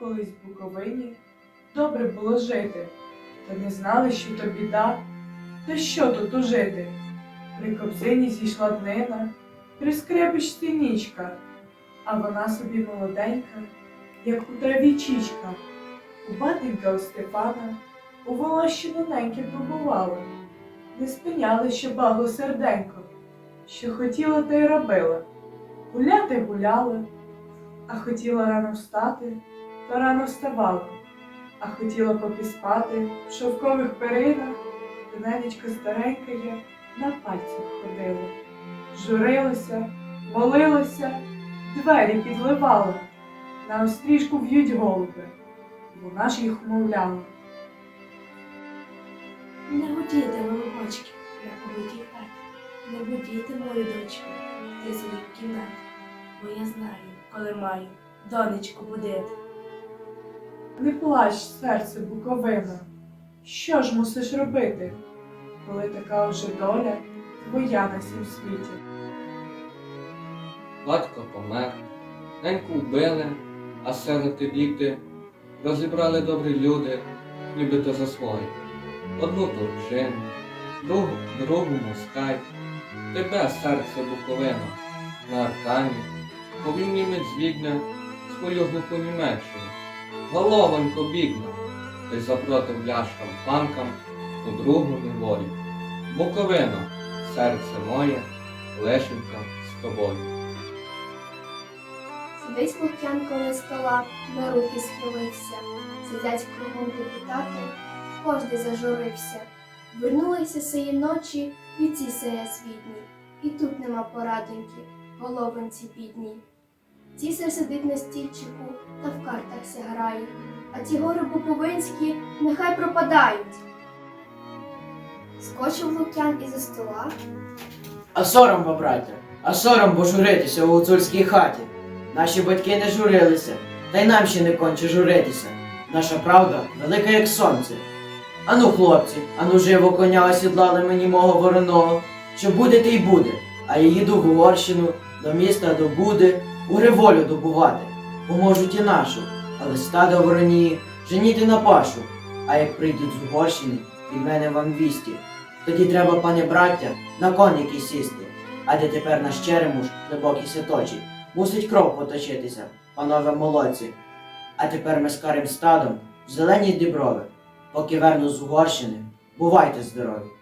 колись в Буковині, добре було жити, та не знали, що то біда, та що тут ужити. При кобзині зійшла днина, при скрепочці нічка, а вона собі молоденька, як у траві чічка. У батенька у Степана у волощі неньки пробувала, не спиняли, що багло серденько, що хотіла, та й робила. Гуляти гуляла, а хотіла рано встати, то рано вставала, а хотіла попіспати в шовкових перинах, то ненечка старенька я на пальцях ходила. Журилася, молилася, двері підливала, на остріжку в'ють голуби, вона ж їх умовляла. Не будіте, голубочки, на побитій хаті, не будіте мою дочку, ти своїй кімнаті, бо я знаю, коли маю донечку будити. Не плач, серце Буковина, що ж мусиш робити, коли така вже доля твоя на сім світі? Батько помер, неньку вбили, а сироти діти розібрали добрі люди, нібито за свої. Одну турчину, другу, другу москаль, тебе, серце Буковина, на аркані, повів німець відня свою глуху Німеччину. Головонько бігна, ти запротив ляшкам панкам у другу неволі. Буковина, серце моє, лишенька з тобою. Сидить Лук'ян коло стола, на руки схилився. Сидять кругом депутати, кожний зажурився. Вернулися сеї ночі, віці сея світні, і тут нема порадоньки, головонці бідній. Цісар сидить на стільчику та в картах ся грає, а ті гори буковинські нехай пропадають. Скочив Лук'ян із-за стола, А сором, бо, браття, а сором бо журитися у гуцульській хаті. Наші батьки не журилися, та й нам ще не конче журитися. Наша правда велика, як сонце. Ану, хлопці, ану живо коня осідлали мені мого вороного, що буде, те й буде, а я їду в Угорщину, до міста до Буди, у Гриволю добувати. Поможуть і нашу, але стадо вороні, женіти на пашу. А як прийдуть з Угорщини, від мене вам вісті. Тоді треба, пане браття, на коніки сісти. А де тепер наш черемуш, глибокий ситочі, мусить кров поточитися, панове молодці. А тепер ми з карим стадом в зеленій діброви. Поки верну з Угорщини, бувайте здорові.